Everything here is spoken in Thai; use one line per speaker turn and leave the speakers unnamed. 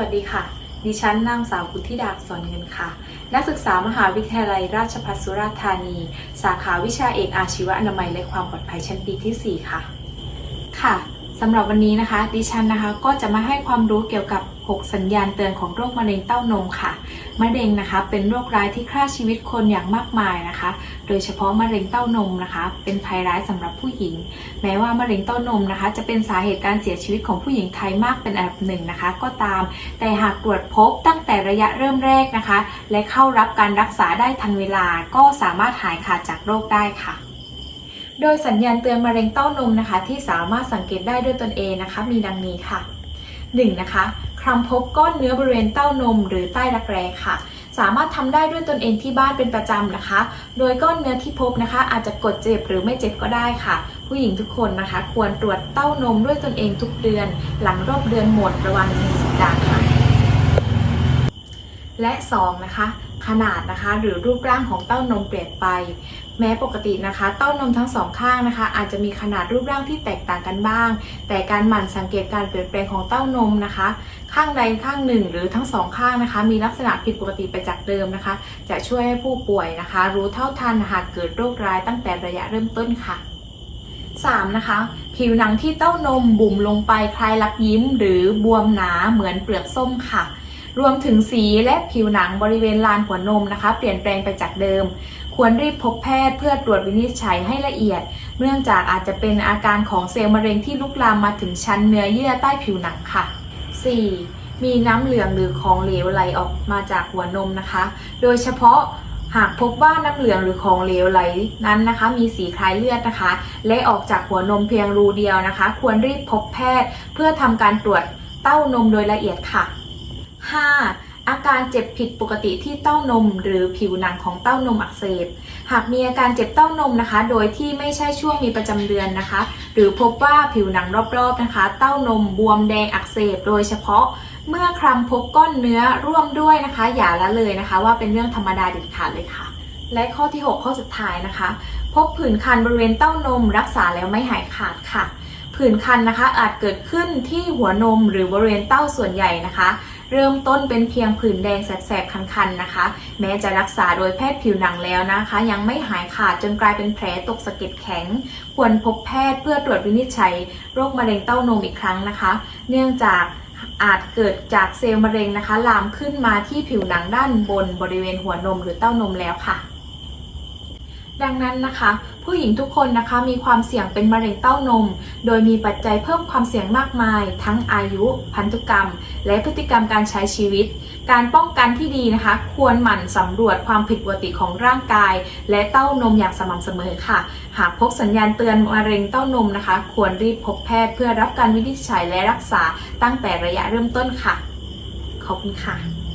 วัสดีค่ะ ดิฉันนางสาวกุธิดาสอนเงินค่ะ นักศึกษามหาวิทยาลัยราชภัฏสุราษฎร์ธานี สาขาวิชาเอกอาชีวอนามัยและความปลอดภัยชั้นปีที่ 4 ค่ะ ค่ะ สำหรับวันนี้นะคะ ดิฉันนะคะก็จะมาให้ความรู้เกี่ยวกับ 6 สัญญาณเตือนของโรคมะเร็งเต้านมค่ะ มะเร็งนะคะ เป็นโรคร้ายที่ฆ่าชีวิตคนอย่างมากมายนะคะ โดยเฉพาะมะเร็งเต้านมนะคะ เป็นภัยร้ายสำหรับผู้หญิง แม้ว่ามะเร็งเต้านมนะคะ จะเป็นสาเหตุการเสียชีวิตของผู้หญิงไทยมากเป็นอันดับหนึ่งนะคะ ก็ตาม แต่หากตรวจพบตั้งแต่ระยะเริ่มแรกนะคะ และเข้ารับการรักษาได้ทันเวลา ก็สามารถหายขาดจากโรคได้ค่ะ โดยสัญญาณเตือนมะเร็งเต้านมนะคะ ที่สามารถสังเกตได้ด้วยตนเองนะคะ มีดังนี้ค่ะ 1. นะคะคลำพบก้อนเนื้อบริเวณเต้านม หรือใต้รักแร้ค่ะ สามารถทำได้ด้วยตนเองที่บ้านเป็นประจำนะคะ โดยก้อนเนื้อที่พบนะคะ อาจจะกดเจ็บหรือไม่เจ็บก็ได้ค่ะ ผู้หญิงทุกคนนะคะ ควรตรวจเต้านมด้วยตนเองทุกเดือน หลังรอบเดือนหมดระหว่างหนึ่งสัปดาห์ค่ะ และ 2 นะคะ ขนาดนะคะหรือรูปร่างของเต้านมเปลี่ยนไป แม้ปกตินะคะ เต้านมทั้งสองข้างนะคะ อาจจะมีขนาดรูปร่างที่แตกต่างกันบ้าง แต่การหมั่นสังเกตการเปลี่ยนแปลงของเต้านมนะคะ ข้างใดข้างหนึ่ง หรือทั้งสองข้างนะคะ มีลักษณะผิดปกติไปจากเดิมนะคะ จะช่วยให้ผู้ป่วยนะคะ รู้เท่าทันหากเกิดโรคร้ายตั้งแต่ระยะเริ่มต้นค่ะ 3. นะคะ ผิวหนังที่เต้านมบุ๋มลงไปคล้ายลักยิ้ม หรือบวมหนาเหมือนเปลือกส้มค่ะ รวมถึงสีและผิวหนังบริเวณลานหัวนมนะคะ เปลี่ยนแปลงไปจากเดิม ควรรีบพบแพทย์เพื่อตรวจวินิจฉัยให้ละเอียด เนื่องจากอาจจะเป็นอาการของเซลล์มะเร็งที่ลุกลามมาถึงชั้นเนื้อเยื่อใต้ผิวหนังค่ะ 4. มีน้ำเหลืองหรือของเหลวไหลออกมาจากหัวนมนะคะ โดยเฉพาะหากพบว่าน้ำเหลืองหรือของเหลวไหลนั้นนะคะ มีสีคล้ายเลือดนะคะ และออกจากหัวนมเพียงรูเดียวนะคะ ควรรีบพบแพทย์เพื่อทำการตรวจเต้านมโดยละเอียดค่ะ 5. อาการเจ็บผิดปกติที่เต้านม หรือผิวหนังของเต้านมอักเสบ หากมีอาการเจ็บเต้านมนะคะ โดยที่ไม่ใช่ช่วงมีประจำเดือนนะคะ หรือพบว่าผิวหนังรอบๆนะคะ เต้านมบวมแดงอักเสบ โดยเฉพาะเมื่อคลำพบก้อนเนื้อร่วมด้วยนะคะ อย่าละเลยนะคะ ว่าเป็นเรื่องธรรมดาเด็ดขาดเลยค่ะ และข้อที่ 6 ข้อสุดท้ายนะคะ พบผื่นคันบริเวณเต้านม รักษาแล้วไม่หายขาดค่ะ ผื่นคันนะคะอาจเกิดขึ้นที่หัวนมหรือบริเวณเต้าส่วนใหญ่นะคะ เริ่มต้นเป็นเพียงผื่นแดงแสบๆคันๆนะคะ แม้จะรักษาโดยแพทย์ผิวหนังแล้วนะคะ ยังไม่หายขาดจนกลายเป็นแผลตกสะเก็ดแข็ง ควรพบแพทย์เพื่อตรวจวินิจฉัย โรคมะเร็งเต้านมอีกครั้งนะคะ เนื่องจากอาจเกิดจากเซลล์มะเร็งนะคะ ลามขึ้นมาที่ผิวหนังด้านบนบริเวณหัวนมหรือเต้านมแล้วค่ะ ดังนั้นนะคะ ผู้หญิงทุกคนนะคะมีความเสี่ยงเป็นมะเร็งเต้านม โดยมีปัจจัยเพิ่มความเสี่ยงมากมาย ทั้งอายุ พันธุกรรม และพฤติกรรมการใช้ชีวิต การป้องกันที่ดีนะคะ ควรหมั่นสำรวจความผิดปกติของร่างกาย และเต้านมอย่างสม่ำเสมอค่ะ หากพบสัญญาณเตือนมะเร็งเต้านมนะคะ ควรรีบพบแพทย์เพื่อรับการวินิจฉัยและรักษาตั้งแต่ระยะเริ่มต้นค่ะ ขอบคุณค่ะ